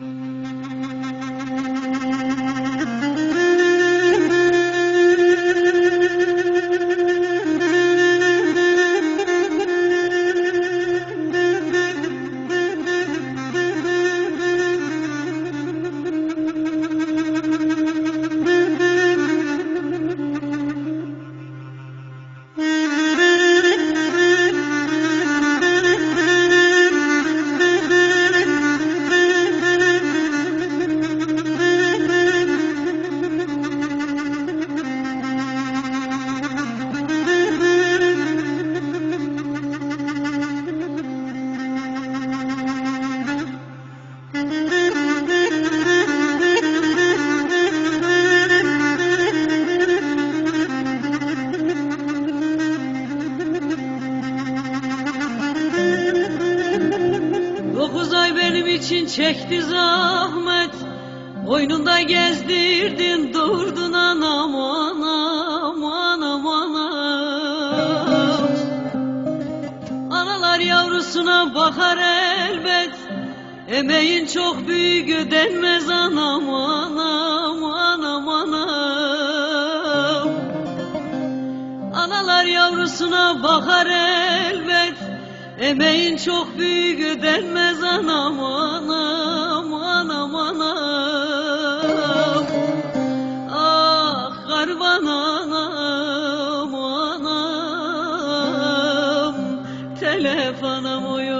Mm-hmm. İçin çekti zahmet. Boynunda gezdirdin durdun anam anam anam anam. Analar yavrusuna bakar elbet. Emeğin çok büyük ödenmez anam anam anam anam. Analar yavrusuna bakar elbet Emeğin çok büyük ödenmez anam anam anam anam. Ah garban anam anam. Telef anam oy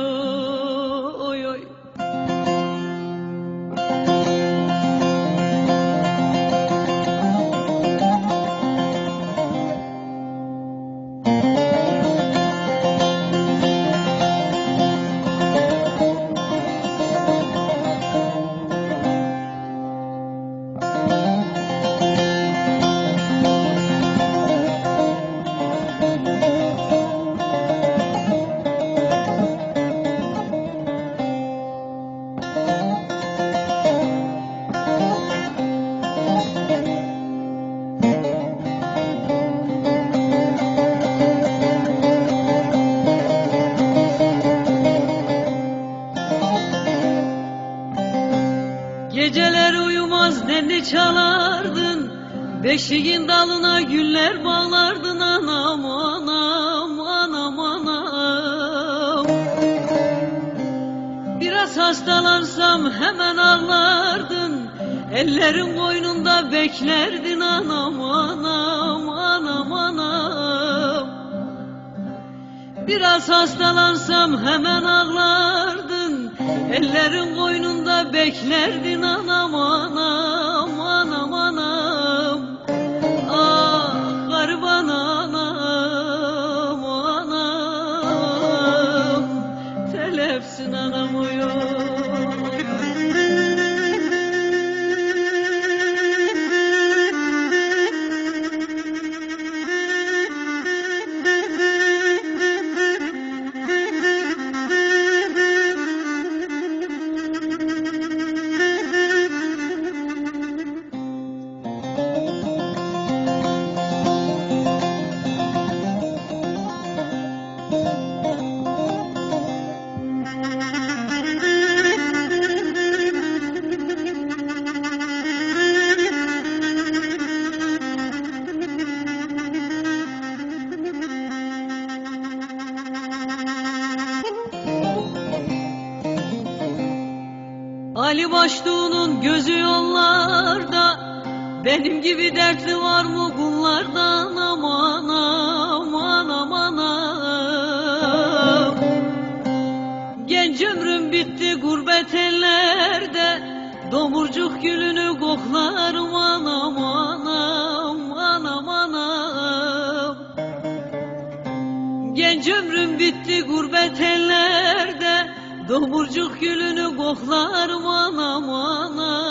Beşiğin dalına güller bağlardın anam anam anam anam. Biraz hastalansam hemen ağlardın Ellerin boynunda beklerdin anam anam anam anam. Biraz hastalansam hemen ağlardın Ellerin koynunda beklerdin anam anam Telefsin anam Ali Baştuğ'un gözü yollarda Benim gibi dertli var mı bunlarda Anam anam anam anam Genç ömrüm bitti gurbet ellerde. Domurcuk gülünü koklarım anam anam anam anam Genç ömrüm bitti gurbet ellerde Domurcuk gülünü koklarım anam anam